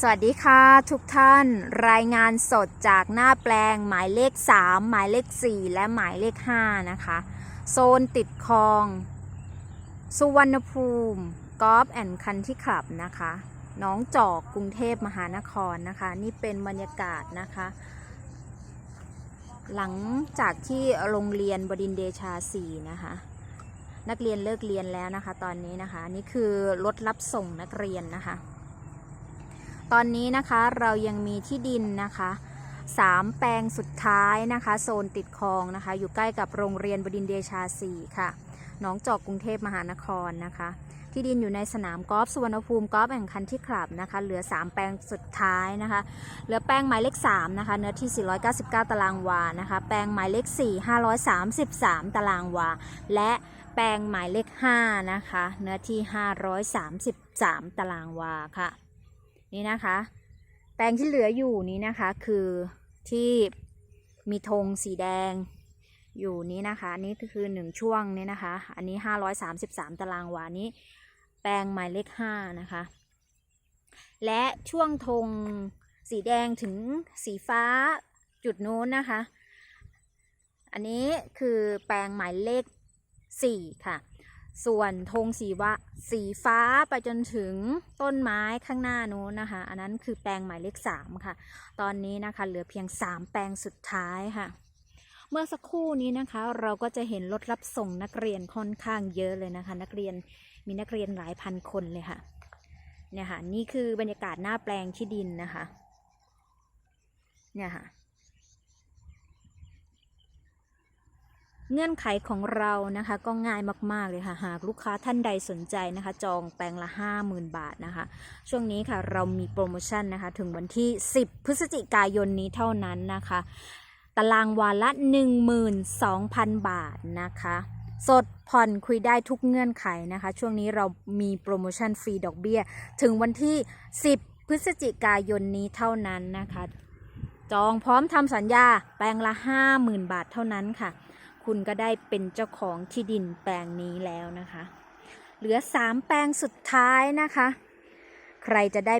สวัสดีค่ะทุกท่านรายงานสดจากหน้าแปลงหมายเลข 3 หมายเลข 4 และหมายเลข 5 นะคะ โซนติดคลอง สุวรรณภูมิกอล์ฟแอนด์คันที่ขับนะคะน้องจอกกรุงเทพมหานครนะคะ นี่เป็นบรรยากาศนะคะ หลังจากที่โรงเรียนบดินเดชา 4 นะคะ นักเรียนเลิกเรียนแล้วนะคะ ตอนนี้นะคะ นี่คือรถรับส่งนักเรียนนะคะ ตอนนี้นะคะเรายังมีที่ดินนะคะสามแปลงสุดท้ายนะคะ โซนติดคลองนะคะ อยู่ใกล้กับโรงเรียนบดินเดชา 4 ค่ะหนองจอกกรุงเทพมหานครนะคะ ที่ดินอยู่ในสนามกอล์ฟสุวรรณภูมิกอล์ฟแห่งคันที่คลับนะคะ เหลือ 3 แปลงสุดท้ายนะคะ เหลือแปลงหมายเลข3นะคะ เนื้อที่ 499 ตารางวานะคะ แปลงหมายเลข 4 533 ตารางวา และแปลงหมายเลข5นะคะ เนื้อที่ 533 ตารางวาค่ะ นี่นะคะ แปลงที่เหลืออยู่นี้นะคะคือที่มีธงสีแดงอยู่นี้นะคะนี่คือหนึ่งช่วงนี้นะคะ อันนี้533ตารางวานี้ แปลงหมายเลข5นะคะ และช่วงธงสีแดงถึงสีฟ้าจุดโน้นนะคะ อันนี้คือแปลงหมายเลข4ค่ะ ส่วนธงสีวะสีฟ้าไปจนถึงต้นไม้ข้างหน้านู้นนะคะ อันนั้นคือแปลงหมายเลข3ค่ะ ตอนนี้นะคะเหลือเพียง 3 แปลงสุดท้ายค่ะ เมื่อสักครู่นี้นะคะ เราก็จะเห็นรถรับส่งนักเรียนค่อนข้างเยอะเลยนะคะ นักเรียนมีนักเรียนหลายพันคนเลยค่ะเนี่ยค่ะนี่คือบรรยากาศหน้าแปลงที่ดินนะคะ เนี่ยค่ะ เงื่อนไขของเรานะคะก็ง่ายมาก ๆ เลยค่ะ หากลูกค้าท่านใดสนใจนะคะ จองแปลงละ 50,000 บาทนะคะ ช่วงนี้ค่ะเรามีโปรโมชั่นนะคะ ถึงวันที่ 10 พฤศจิกายนนี้เท่านั้นนะคะ ตารางวาละ 12,000 บาทนะคะ สดผ่อนคุยได้ทุกเงื่อนไขนะคะ ช่วงนี้เรามีโปรโมชั่นฟรีดอกเบี้ย ถึงวันที่ 10 พฤศจิกายนนี้เท่านั้นนะคะ จองพร้อมทำสัญญาแปลงละ 50,000 บาทเท่านั้นค่ะ คุณก็ได้เป็นเจ้าของที่ดินแปลงนี้แล้วนะคะ เหลือสามแปลงสุดท้ายนะคะ ใครจะได้